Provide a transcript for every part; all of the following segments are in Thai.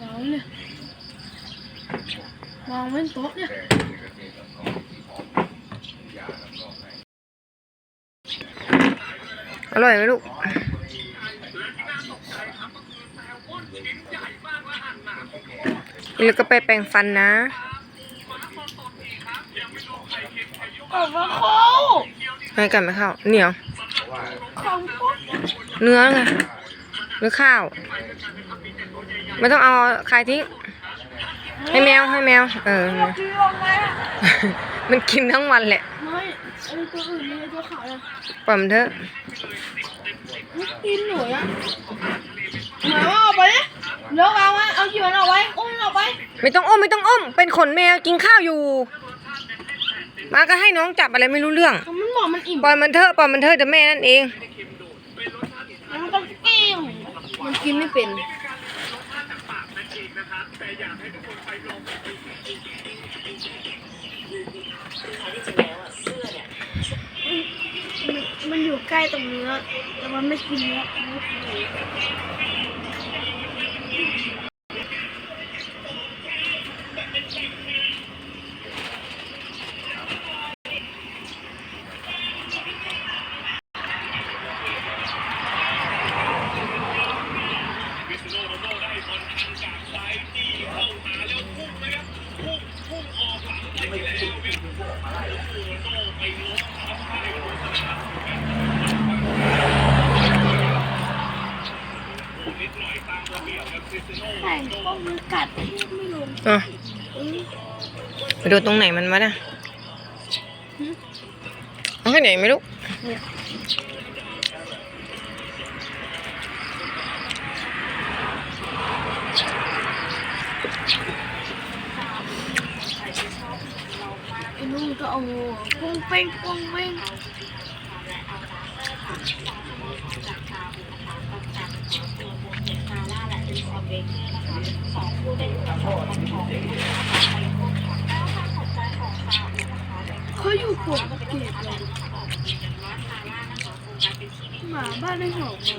วางเนี่ยวางไว้บนโต๊ะเนี่ยอร่อยไหมลูกแล้วก็ไปแปรงฟันนะออกมาเข้าให้กันไหมข้าวเหนียวของปุ๊บเนื้อไง เนื้อข้าว ไม่ต้องเอาคายทิ้ง ให้แมวให้แมว เออเรากินลงไหมอะมันกินทั้งวันแหละ ไม่ไอ้ตัวอื่นนี่ไอ้ตัวขาวเนี่ยปล่อยมันเถอะไม่กินหนูอะหมาว่าออกไปดิเดี๋ยววางไว้เอาขี้มันออกไว้อุ้มมันออกไปไม่ต้องอ้มไม่ต้องอ้มเป็นขนแมวกินข้าวอยู่ มาก็ให้น้องจับอะไรไม่รู้เรื่อง มันบอกมันอิ่มปล่อยมันเถอะปล่อยมันเถอะเดี๋ยวแม่นั่นเองมันต้องกิ้ว มันกินไม่เป็นมันอยู่ใกล้ตรงเนื้อแต่มันไม่กินเนื้อมันไม่กินเนื้อ ใช่พวกมันกัดไม่ลง อะไปดูตรงไหนมันวะน่ะเอาแค่ไหนไม่รู้ไอ้นุ่มก็เอาปุ้งเป้งปุ้งเป้ง เขาอยู่ปวดเกลียดเลยหมาบ้านได้หอมมา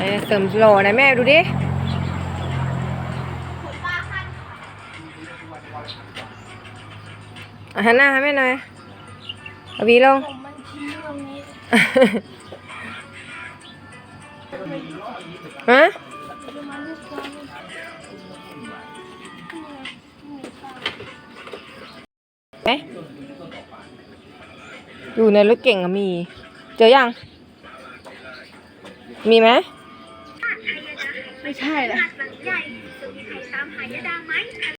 เอ้ยเสริมโลนะแม่ดูดิอะหันหน้าให้แม่หน่อยเอาหวีลงผมมันทิ้งตรงนี้ฮะจะมาลูกค้าเลยเอ๊ะอยู่ในรถเก่งอะมี เจอยัง มีไหม ไม่ใช่ลลัง